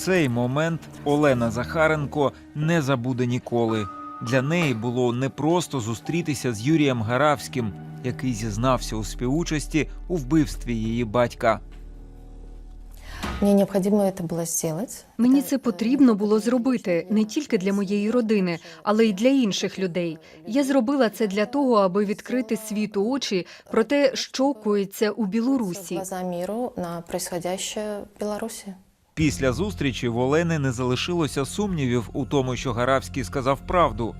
Цей момент Олена Захаренко не забуде ніколи. Для неї було непросто зустрітися з Юрієм Гаравським, який зізнався у співучасті у вбивстві її батька. Мне необходимо это было сделать. Мені це потрібно було зробити не тільки для моєї родини, але й для інших людей. Я зробила це для того, аби відкрити світу очі про те, що коїться у Білорусі. Глаза на происходящее в Беларуси. Після зустрічі в Олени не залишилося сумнівів у тому, що Гаравський сказав правду.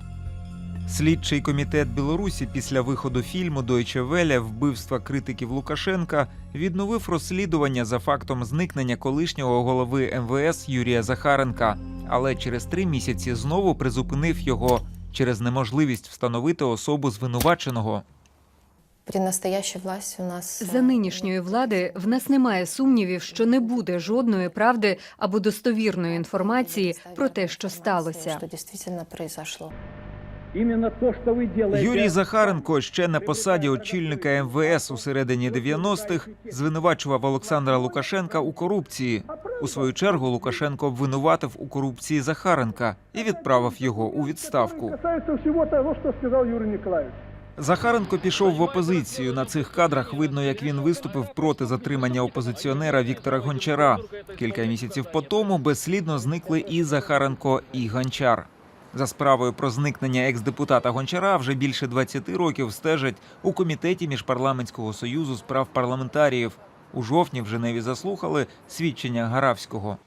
Слідчий комітет Білорусі після виходу фільму Deutsche Welle вбивства критиків Лукашенка відновив розслідування за фактом зникнення колишнього голови МВС Юрія Захаренка, але через три місяці знову призупинив його через неможливість встановити особу звинуваченого. При настоящей власти у нас... За нинішньої влади в нас немає сумнівів, що не буде жодної правди або достовірної інформації про те, що сталося. Юрій Захаренко ще на посаді очільника МВС у середині 90-х звинувачував Олександра Лукашенка у корупції. У свою чергу Лукашенко обвинуватив у корупції Захаренка і відправив його у відставку. Касается всего того, что сказал Юрий Николаевич. Захаренко пішов в опозицію. На цих кадрах видно, як він виступив проти затримання опозиціонера Віктора Гончара. Кілька місяців по тому безслідно зникли і Захаренко, і Гончар. За справою про зникнення екс-депутата Гончара вже більше 20 років стежать у комітеті міжпарламентського союзу справ парламентаріїв. У жовтні в Женеві заслухали свідчення Гаравського.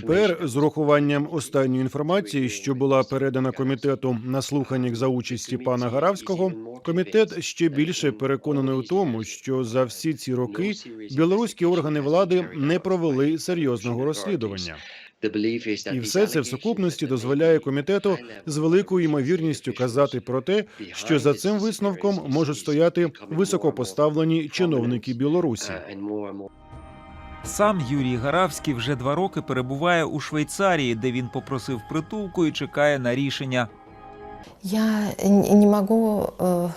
Тепер, з урахуванням останньої інформації, що була передана комітету на слуханнях за участі пана Гаравського, комітет ще більше переконаний у тому, що за всі ці роки білоруські органи влади не провели серйозного розслідування. І все це в сукупності дозволяє комітету з великою ймовірністю казати про те, що за цим висновком можуть стояти високопоставлені чиновники Білорусі. Сам Юрій Гаравський вже два роки перебуває у Швейцарії, де він попросив притулку і чекає на рішення. Я не могу э,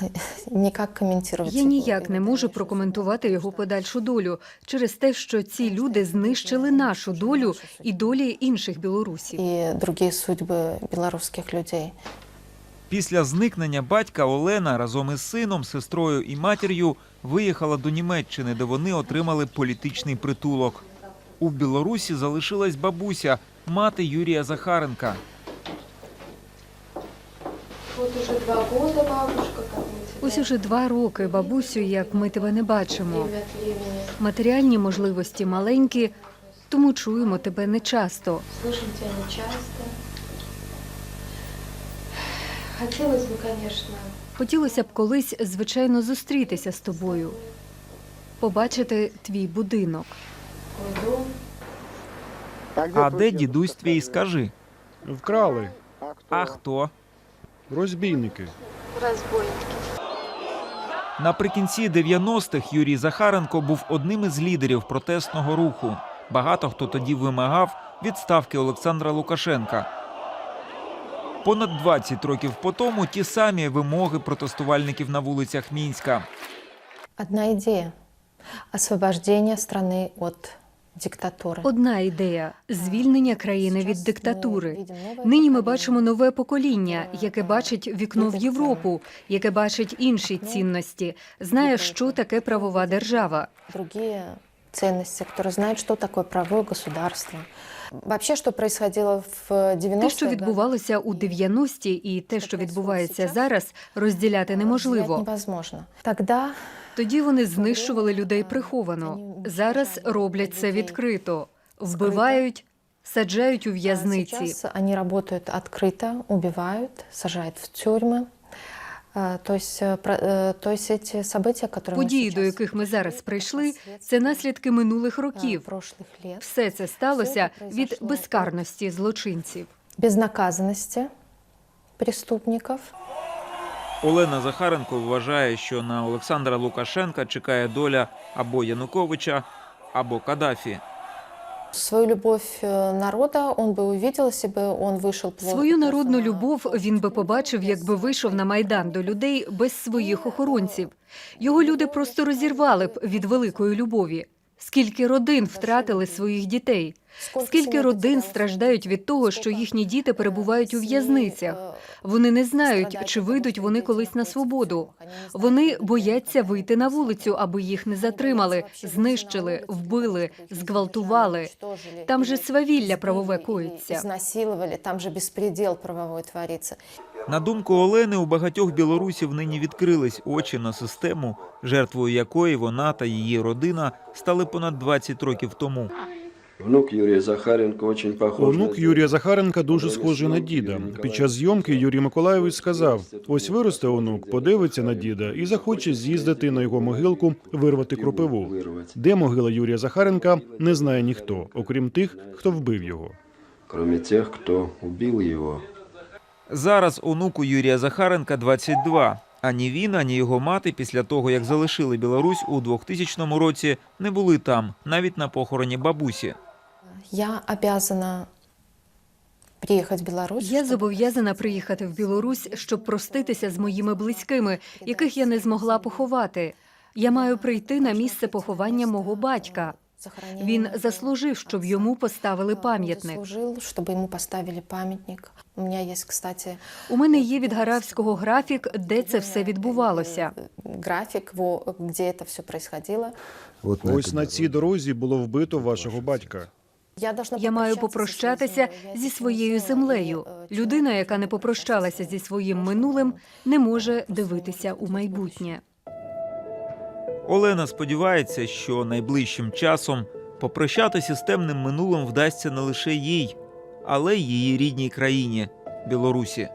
никак комментировать. Я ніяк не можу прокоментувати його подальшу долю через те, що ці люди знищили нашу долю і долі інших білорусів. И другие судьбы белорусских людей. Після зникнення батька Олена разом із сином, сестрою і матір'ю виїхала до Німеччини, де вони отримали політичний притулок. У Білорусі залишилась бабуся, мати Юрія Захаренка. Ось уже два роки, бабусю, як ми тебе не бачимо. Матеріальні можливості маленькі, тому чуємо тебе нечасто. слышим Хотелось бы, конечно, Хотілося б колись, звичайно, зустрітися з тобою, побачити твій будинок. А де дідусь твій, скажи? Вкрали А хто? розбійники. Разбойники. Наприкінці 90-х Юрій Захаренко був одним із лідерів протестного руху. Багато хто тоді вимагав відставки Олександра Лукашенка. Понад 20 років по тому ті самі вимоги протестувальників на вулицях Мінська. Одна идея – освобождение страны от диктатуры. Одна ідея звільнення країни від диктатури. Нині ми бачимо нове покоління, яке бачить вікно в Європу, яке бачить інші цінності, знає, що таке правова держава. другие ценности, которые знают, что такое правое государство. Вообще, что происходило в 90-х Те, що відбувалося у 90-ті, і те, що відбувається зараз, розділяти неможливо. невозможно. Тогда Тоді вони знищували людей приховано. Зараз роблять це відкрито, вбивають, саджають у в'язниці. сейчас они работают открыто, убивают, сажают в тюрьмы. А, То есть, э, про- э, то есть эти события, которые мы Події, до сейчас яких ми зараз видим, прийшли, последствия, це наслідки минулих а, років. прошлых лет. Все це сталося Все це від произошло безкарності злочинців. Безнаказанности преступников. Олена Захаренко вважає, що на Олександра Лукашенка чекає доля або Януковича, або Каддафі. Свою любовь э, народа он бы увидел, если бы он вышел... по- Свою народну на- любов він би побачив, якби вийшов на майдан до людей без своїх охоронців. Його люди просто розірвали б від великої любові. Скільки родин втратили своїх дітей? Скільки родин страждають від того, що їхні діти перебувають у в'язницях? Вони не знають, чи вийдуть вони колись на свободу. Вони бояться вийти на вулицю, аби їх не затримали, знищили, вбили, зґвалтували. Там же свавілля правове коїться. Изнасиловали, там же беспредел правовой творится. На думку Олени, у багатьох білорусів нині відкрились очі на систему, жертвою якої вона та її родина стали понад 20 років тому. Внук Юрия Захаренко очень похож Онук на Юрія Захаренка дуже схожий на діда. Під час зйомки Юрій Миколайович сказав: ось виросте онук, подивиться на діда і захоче з'їздити на його могилку, вирвати кропиву. вырвать, Де могила Юрія Захаренка, не знає ніхто, окрім тих, хто вбив його. кроме тех, кто убил его. Зараз онуку Юрія Захаренка 22. Ані він, ані його мати після того, як залишили Білорусь у 2000 році, не були там, навіть на похороні бабусі. Я обязана приехать в Беларусь. Я зобов'язана приїхати в Білорусь, щоб проститися з моїми близькими, яких я не змогла поховати. Я маю прийти на місце поховання мого батька. Захоронение Він моего заслужив, щоб йому поставили отца. Он пам'ятник. заслужил, чтобы ему поставили памятник. У меня есть, кстати, У мене є від Гаравського графік, де це все відбувалося. э, график, во- где это все происходило. Вот Ось на цій дорозі було вбито вашого батька. Я, должна Я маю попрощаться со своей попрощатися землей. Я зі здесь своєю внесла, землею. и, э, Людина, человек, яка не который попрощалася зі своїм прошлым, минулим, не може просто дивитися может у быть майбутнє. Олена сподівається, що найближчим часом попрощатися з темним минулим вдасться не лише їй, але й її рідній країні Білорусі.